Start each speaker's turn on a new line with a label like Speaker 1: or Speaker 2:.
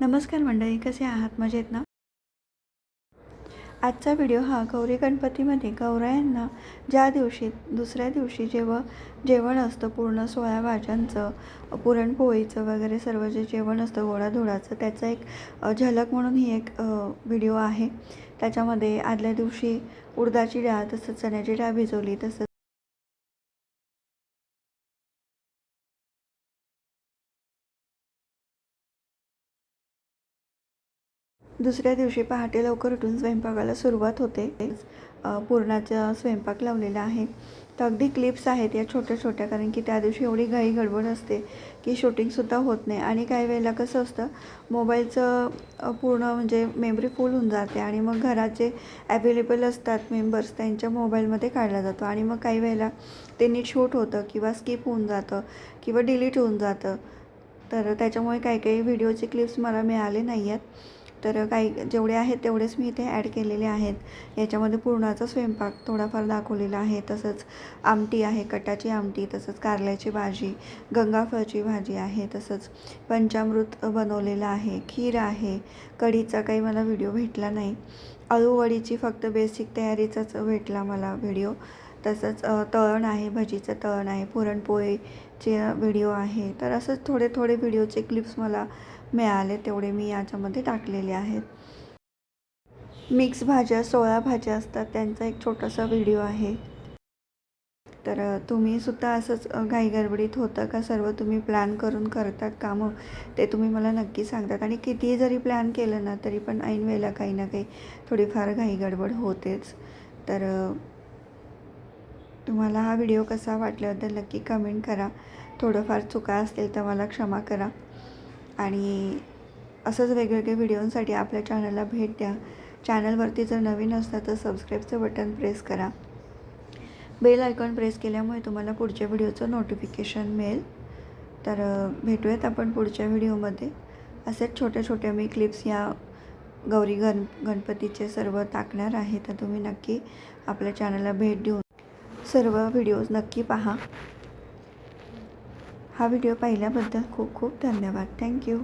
Speaker 1: नमस्कार मंडळी कसे आहात? मजेत ना? आजचा व्हिडिओ हा गौरी गणपतीमध्ये गौरायांना ज्या दिवशी दुसऱ्या दिवशी जेव्हा जेवण असतं पूर्ण सोळा भाज्यांचं पुरणपोळीचं वगैरे सर्व जे जेवण असतं गोडाधोडाचं त्याचं एक झलक म्हणून ही एक व्हिडिओ आहे. त्याच्यामध्ये आदल्या दिवशी उडदाची डाळ तसंच चण्याची डाळ भिजवली तसंच दुसऱ्या दिवशी पहाटे लवकर उठून स्वयंपाकाला सुरुवात होते. पूर्णाचा स्वयंपाक लावलेला आहे. तर अगदी क्लिप्स आहेत या छोट्या छोट्या कारण की त्या दिवशी एवढी घाई गडबड असते की शूटिंगसुद्धा होत नाही. आणि काही वेळेला कसं असतं मोबाईलचं पूर्ण म्हणजे मेमरी फुल होऊन जाते आणि मग घराचे ॲवेलेबल असतात मेंबर्स त्यांच्या मोबाईलमध्ये काढला जातो. आणि मग काही वेळेला ते नीट शूट होतं किंवा स्किप होऊन जातं किंवा डिलीट होऊन जातं. तर त्याच्यामुळे काही काही व्हिडिओचे क्लिप्स मला मिळाले नाही आहेत तर काही जेवढे आहेत तेवढेच मी इथे ॲड केलेले आहेत. याच्यामध्ये पुरणाचा स्वयंपाक थोडाफार दाखवलेला आहे. तसंच आमटी आहे कटाची आमटी तसंच कारल्याची भाजी गंगाफळची भाजी आहे तसंच पंचामृत बनवलेलं आहे खीर आहे. कढीचा काही मला व्हिडिओ भेटला नाही. अळूवडीची फक्त बेसिक तयारीचाच भेटला मला व्हिडिओ. तसंच तळण आहे भजीचं तळण आहे पुरणपोळीचे व्हिडिओ आहे. तर असंच थोडे थोडे व्हिडिओचे क्लिप्स मला मिळाले तेवढे मी याच्यामध्ये टाकलेले आहेत. मिक्स भाज्या सोळा भाज्या असतात त्यांचा एक छोटासा व्हिडिओ आहे. तर तुम्ही तुम्हीसुद्धा असंच घाई घाईगडबडीत होतं का? सर्व तुम्ही प्लॅन करून करतात कामं ते तुम्ही मला नक्की सांगतात. आणि कितीही जरी प्लॅन केलं ना तरी पण ऐन वेळेला काही ना काही थोडीफार घाई गडबड होतेच. तर तुम्हाला हा व्हिडिओ कसा वाटल्याबद्दल नक्की कमेंट करा. थोडंफार चुका असतील तर मला क्षमा करा. आणि असंच वेगवेगळे व्हिडिओंसाठी आपल्या चॅनलला भेट द्या. चॅनलवरती जर नवीन असता तर सबस्क्राईबचं बटन प्रेस करा. बेल आयकॉन प्रेस केल्यामुळे तुम्हाला पुढच्या व्हिडिओचं नोटिफिकेशन मिळेल. तर भेटूयात आपण पुढच्या व्हिडिओमध्ये. असेच छोट्या छोट्या मी क्लिप्स या गौरी गण गणपतीचे सर्व टाकणार आहे. तर तुम्ही नक्की आपल्या चॅनलला भेट देऊन सर्व व्हिडिओज नक्की पहा. हा व्हिडिओ पाहिल्याबद्दल खूप खूप धन्यवाद. थँक्यू